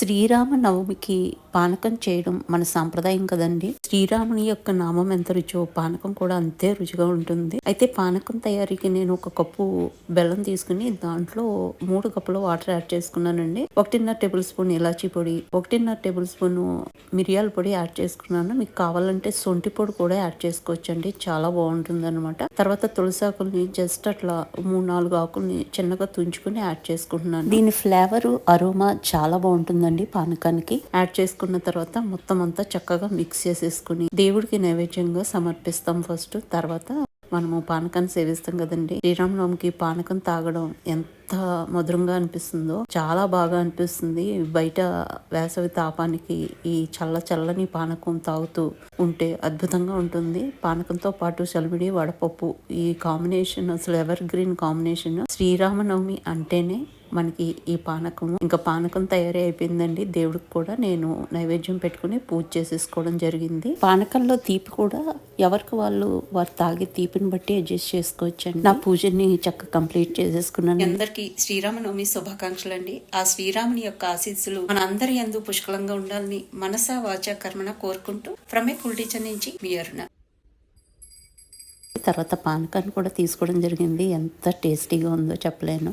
శ్రీరామనవమికి పానకం చేయడం మన సాంప్రదాయం కదండి. శ్రీరాముని యొక్క నామం ఎంత రుచో పానకం కూడా అంతే రుచిగా ఉంటుంది. అయితే పానకం తయారీకి నేను ఒక కప్పు బెల్లం తీసుకుని దాంట్లో మూడు కప్పులు వాటర్ యాడ్ చేసుకున్నానండి. ఒకటిన్నర టేబుల్ స్పూన్ ఇలాచీ పొడి ఒకటిన్నర టేబుల్ స్పూన్ మిరియాల పొడి యాడ్ చేసుకున్నాను. మీకు కావాలంటే సొంటి పొడి కూడా యాడ్ చేసుకోవచ్చండి. చాలా బాగుంటుంది అనమాట తర్వాత తులసాకుల్ని జస్ట్ అట్లా మూడు నాలుగు ఆకుల్ని చిన్నగా తుంచుకుని యాడ్ చేసుకుంటున్నాను. దీని ఫ్లేవర్ అరోమా చాలా బాగుంటుందండి పానకానికి. యాడ్ చేసుకున్న తర్వాత మొత్తం అంతా చక్కగా మిక్స్ చేసేసుకుని దేవుడికి నైవేద్యంగా సమర్పిస్తాం ఫస్ట్ తర్వాత మనము పానకాన్ని సేవిస్తాం కదండి. శ్రీరామనవమికి పానకం తాగడం ఎంత మధురంగా అనిపిస్తుందో చాలా బాగా అనిపిస్తుంది. బయట వేసవి తాపానికి ఈ చల్ల చల్లని పానకం తాగుతూ ఉంటే అద్భుతంగా ఉంటుంది. పానకంతో పాటు చలిమిడి వడపప్పు ఈ కాంబినేషన్ అసలు ఎవర్ గ్రీన్ కాంబినేషన్ శ్రీరామనవమి అంటేనే మనకి ఈ పానకం ఇంకా పానకం తయారీ అయిపోయిందండి దేవుడికి కూడా నేను నైవేద్యం పెట్టుకుని పూజ చేసేసుకోవడం జరిగింది. పానకంలో తీపి కూడా ఎవరికి వాళ్ళు వారు తాగే తీపిని బట్టి అడ్జస్ట్ చేసుకోవచ్చండి. నా పూజని చక్కగా కంప్లీట్ చేసేసుకున్నాను. అందరికి శ్రీరామనవమి శుభాకాంక్షలు అండి ఆ శ్రీరాముని యొక్క ఆశీస్సులు మన అందరి ఎందు పుష్కలంగా ఉండాలని మనసా వాచ కర్మన కోరుకుంటూ ఫ్రమ్ ఏ కుల్ టీచర్ నుంచి మీ అరుణ. తర్వాత పానకాన్ని కూడా తీసుకోవడం జరిగింది. ఎంత టేస్టీగా ఉందో చెప్పలేను.